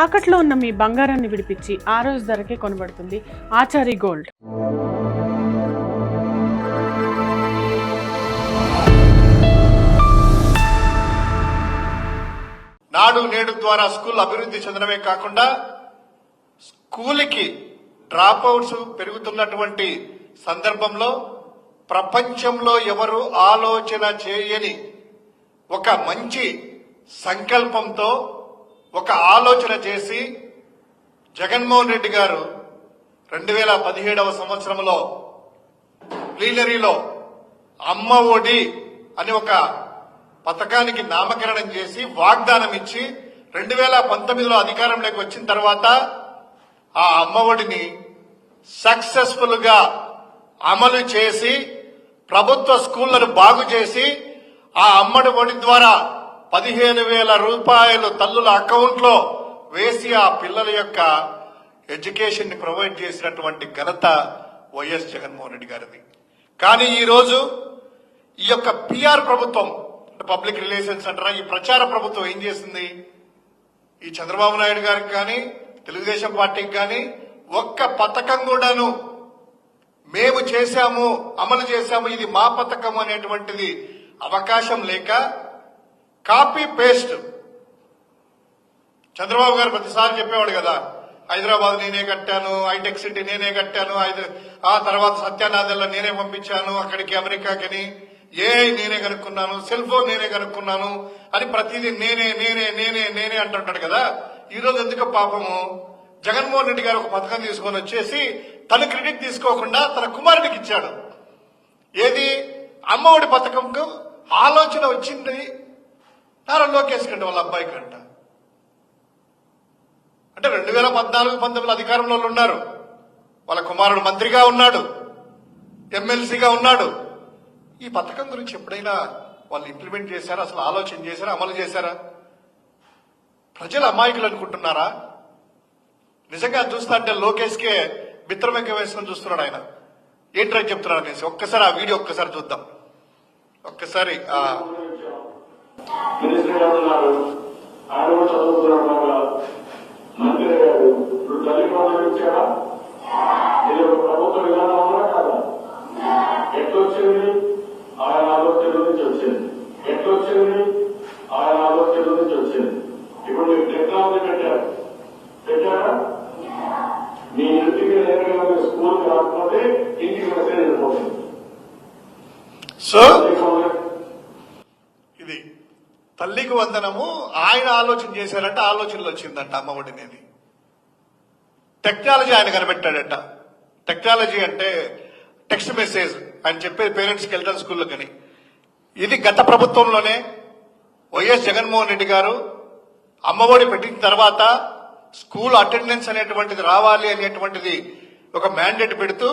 తాకట్లో ఉన్న మీ బంగారాన్ని విడిపించి ఆ రోజు ధరకే కొనబడుతుంది ఆచారి గోల్డ్. నాడు నేడు ద్వారా స్కూల్ అభివృద్ధి చెందడమే కాకుండా స్కూల్కి డ్రాప్ అవుట్స్ పెరుగుతున్నటువంటి సందర్భంలో ప్రపంచంలో ఎవరు ఆలోచన చేయని ఒక మంచి సంకల్పంతో ఒక ఆలోచన చేసి జగన్మోహన్ రెడ్డి గారు రెండు వేల పదిహేడవ సంవత్సరంలో ప్లీనరీలో అమ్మ ఒడి అని ఒక పథకానికి నామకరణం చేసి వాగ్దానం ఇచ్చి రెండు వేల పంతొమ్మిదిలో అధికారంలోకి వచ్చిన తర్వాత ఆ అమ్మఒడిని సక్సెస్ఫుల్గా అమలు చేసి ప్రభుత్వ స్కూళ్ళను బాగు చేసి ఆ అమ్మడి ఒడి ద్వారా పదిహేను వేల రూపాయలు తల్లుల అకౌంట్లో వేసి ఆ పిల్లల యొక్క ఎడ్యుకేషన్ని ప్రొవైడ్ చేసినటువంటి ఘనత వైఎస్ జగన్మోహన్ రెడ్డి గారిది. కానీ ఈ రోజు ఈ యొక్క పిఆర్ ప్రభుత్వం పబ్లిక్ రిలేషన్స్ అంటారా ఈ ప్రచార ప్రభుత్వం ఏం చేసింది? ఈ చంద్రబాబు నాయుడు గారికి కానీ తెలుగుదేశం పార్టీకి కానీ ఒక్క పథకం కూడాను మేము చేశాము అమలు చేశాము ఇది మా పథకం అనేటువంటిది అవకాశం లేక కాపీ పేస్ట్ చంద్రబాబు గారు ప్రతిసారి చెప్పేవాడు కదా హైదరాబాద్ నేనే కట్టాను హైటెక్ సిటీ నేనే కట్టాను ఆ తర్వాత సత్యానాథల్లో నేనే పంపించాను అక్కడికి అమెరికాకని ఏ నేనే కనుక్కున్నాను సెల్ ఫోన్ నేనే కనుక్కున్నాను అని ప్రతిదీ నేనే నేనే నేనే నేనే అంటుంటాడు కదా. ఈ రోజు ఎందుకు పాపము? జగన్మోహన్ రెడ్డి గారు ఒక పథకం తీసుకొని వచ్చేసి తన క్రెడిట్ తీసుకోకుండా తన కుమారుడికి ఇచ్చాడు. ఏది? అమ్మఒడి పథకంకు ఆలోచన వచ్చింది. నారా లోకేష్ కంటే వాళ్ళ అబ్బాయి కంట. అంటే రెండు వేల పద్నాలుగు పంతొమ్మిది అధికారంలో వాళ్ళు ఉన్నారు. వాళ్ళ కుమారుడు మంత్రిగా ఉన్నాడు. ఎమ్మెల్సీగా ఉన్నాడు. ఈ పథకం గురించి ఎప్పుడైనా వాళ్ళు ఇంప్లిమెంట్ చేశారా? అసలు ఆలోచన చేశారా? అమలు చేశారా? ప్రజలు అమాయకులు అనుకుంటున్నారా? నిజంగా చూస్తా అంటే లోకేష్కే బిత్రమెక్క వేసుకొని చూస్తున్నాడు ఆయన. ఏంట్రా చెప్తున్నాడు అనేసి. ఒక్కసారి ఆ వీడియో ఒక్కసారి చూద్దాం. ఒక్కసారి ఆ మినిస్టర్ గారు ఉన్నారు ఆయన కూడా చదువుతున్నాడు బాగా మంత్రి గారు ఇప్పుడు తల్లి ప్రోగ్రాం ఇచ్చారా ఇది ఒక ప్రభుత్వ విధానం ఉన్నా కాదా ఎట్లొచ్చింది ఆయన ఆలోచన నుంచి వచ్చింది ఎట్లొచ్చింది ఆయన ఆలోచన నుంచి వచ్చింది ఇప్పుడు మీరు టెక్నాలజీ పెట్టారు పెట్టారా మీ ఇంటికి నేరుగా మీరు స్కూల్కి రాకపోతే ఇంటికి మెసేజ్ వెళ్ళిపోతుంది సో ఇది తల్లికి వందనము ఆయన ఆలోచన చేశారంటే ఆలోచనలు వచ్చిందంట అమ్మఒడి అనేది టెక్నాలజీ ఆయన కనిపెట్టాడట. టెక్నాలజీ అంటే టెక్స్ట్ మెసేజ్ ఆయన చెప్పేది పేరెంట్స్కి వెళ్తాం స్కూల్లో కానీ ఇది గత ప్రభుత్వంలోనే వైఎస్ జగన్మోహన్ రెడ్డి గారు అమ్మఒడి పెట్టిన తర్వాత స్కూల్ అటెండెన్స్ అనేటువంటిది రావాలి అనేటువంటిది ఒక మ్యాండేట్ పెడుతూ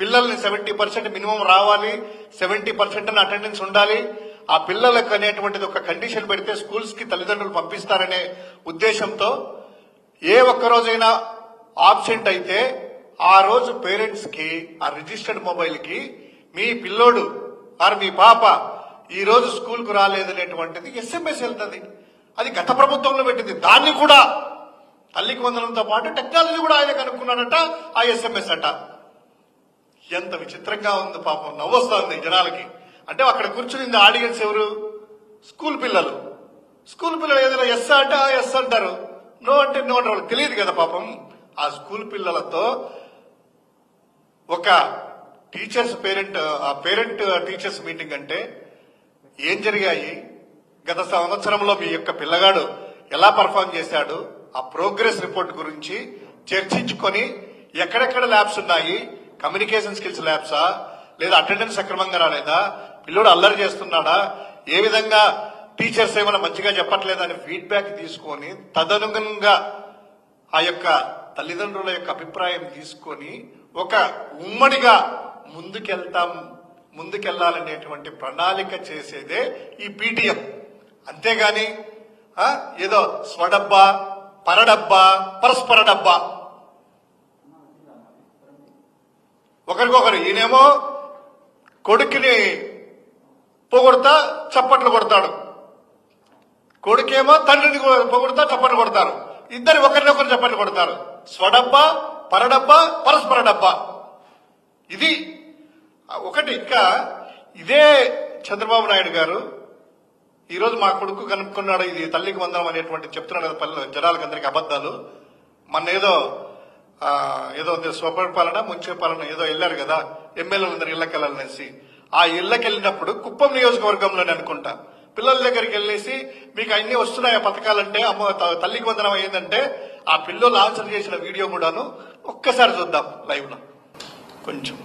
పిల్లల్ని సెవెంటీ పర్సెంట్ మినిమం రావాలి సెవెంటీ పర్సెంట్ అటెండెన్స్ ఉండాలి ఆ పిల్లలకు అనేటువంటిది ఒక కండిషన్ పెడితే స్కూల్స్కి తల్లిదండ్రులు పంపిస్తారనే ఉద్దేశంతో ఏ ఒక్క రోజైనా ఆబ్సెంట్ అయితే ఆ రోజు పేరెంట్స్కి ఆ రిజిస్టర్డ్ మొబైల్కి మీ పిల్లోడు ఆర్ మీ పాప ఈ రోజు స్కూల్కు రాలేదనేటువంటిది ఎస్ఎంఎస్ వెళ్తుంది. అది గత ప్రభుత్వంలో పెట్టింది. దాన్ని కూడా తల్లికి వందనంతో పాటు టెక్నాలజీ కూడా ఆయన కనుక్కున్నాడట ఆ ఎస్ఎంఎస్ అట. ఎంత విచిత్రంగా ఉంది పాపం. నవ్వొస్తుంది జనాలకి. అంటే అక్కడ కూర్చుని ఆడియన్స్ ఎవరు? స్కూల్ పిల్లలు. స్కూల్ పిల్లలు ఏదైనా ఎస్ అంటే ఎస్ అంటారు. నో అంటే నో అంటే వాళ్ళకి తెలియదు కదా పాపం. ఆ స్కూల్ పిల్లలతో ఒక టీచర్స్ పేరెంట్ ఆ పేరెంట్ టీచర్స్ మీటింగ్ అంటే ఏం జరిగాయి? గత సంవత్సరంలో మీ యొక్క పిల్లగాడు ఎలా పర్ఫామ్ చేశాడు? ఆ ప్రోగ్రెస్ రిపోర్ట్ గురించి చర్చించుకొని ఎక్కడెక్కడ ల్యాబ్స్ ఉన్నాయి? కమ్యూనికేషన్ స్కిల్స్ ల్యాబ్సా లేదా అటెండెన్స్ సక్రమంగా రాలేదా? పిల్లోడు అల్లరి చేస్తున్నాడా? ఏ విధంగా టీచర్స్ ఏమైనా మంచిగా చెప్పట్లేదా అని ఫీడ్బ్యాక్ తీసుకొని తదనుగుణంగా ఆ యొక్క తల్లిదండ్రుల యొక్క అభిప్రాయం తీసుకొని ఒక ఉమ్మడిగా ముందుకెళ్తాం ముందుకెళ్ళాలనేటువంటి ప్రణాళిక చేసేదే ఈ పీటీఎం. అంతేగాని ఏదో స్వడబ్బా పరడబ్బా పరస్పర డబ్బా. ఒకరికొకరు ఈయనేమో కొడుకుని పొగుడతా చప్పట్లు కొడతాడు. కొడుకేమో తండ్రిని పొగుడతా చప్పట్లు కొడతారు. ఇద్దరు ఒకరినొకరు చప్పట్లు కొడతారు. స్వడబ్బా పరడబ్బా పరస్పర డబ్బా. ఇది ఒకటి. ఇంకా ఇదే చంద్రబాబు నాయుడు గారు ఈ రోజు మా కొడుకు కనుక్కున్నాడు ఇది తల్లికి వందనం అనేటువంటి చెప్తున్నాడు కదా పల్లె జనాలకు అందరికి అబద్దాలు మొన్న ఏదో ఏదో స్వపరిపాలన ముంచే పాలన ఏదో వెళ్ళారు కదా ఎమ్మెల్యేలందరూ ఇళ్ళకి వెళ్ళాలనేసి ఆ ఇళ్ళకి వెళ్ళినప్పుడు కుప్పం నియోజకవర్గంలోనే అనుకుంటా. పిల్లల దగ్గరికి వెళ్ళేసి మీకు అన్ని వస్తున్నాయి ఆ పథకాలంటే? అమ్మ తల్లికి వందనం అయ్యిందంటే? ఆ పిల్లలు ఆన్సర్ చేసిన వీడియో కూడాను ఒక్కసారి చూద్దాం లైవ్లో కొంచెం.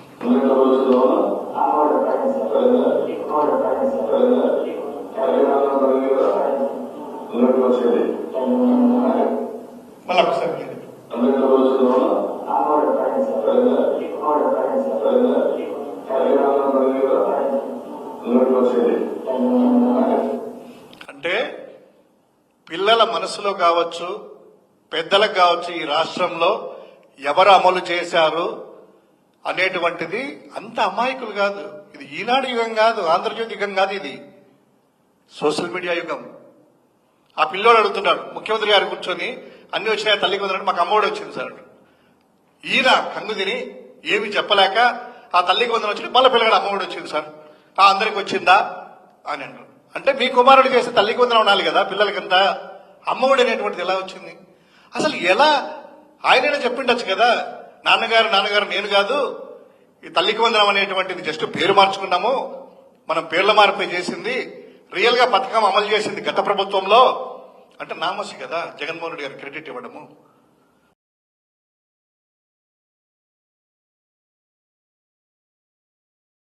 మళ్ళీ ఒకసారి అంటే పిల్లల మనసులో కావచ్చు పెద్దలకు కావచ్చు ఈ రాష్ట్రంలో ఎవరు అమలు చేశారు అనేటువంటిది అంత అమాయకులు కాదు. ఇది ఈనాడు యుగం కాదు ఆంధ్రజ్యోతి యుగం కాదు ఇది. సోషల్ మీడియా యుగం. ఆ పిల్లోడు అడుగుతున్నాడు ముఖ్యమంత్రి గారు కూర్చొని అన్ని వచ్చినాయి తల్లికి వందనంటే మాకు అమ్మఒడి వచ్చింది సార్ ఈయన కంగు తిని ఏమి చెప్పలేక ఆ తల్లికి వందనం వచ్చి మళ్ళీ పిల్లగాడు అమ్మఒడి వచ్చింది సార్. అందరికి వచ్చిందా? అని అంటారు. అంటే మీ కుమారుడు చేస్తే తల్లికి వందన ఉండాలి కదా పిల్లలకంత అమ్మఒడి అనేటువంటిది ఎలా వచ్చింది? అసలు ఎలా ఆయననే చెప్పిండొచ్చు కదా నాన్నగారు నాన్నగారు నేను కాదు ఈ తల్లికి వందనం అనేటువంటిది జస్ట్ పేరు మార్చుకున్నాము మనం పేర్ల మార్పు చేసింది రియల్గా పథకం అమలు చేసింది గత ప్రభుత్వంలో అంటే నామసి కదా జగన్మోహన్ రెడ్డి గారు క్రెడిట్ ఇవ్వడము.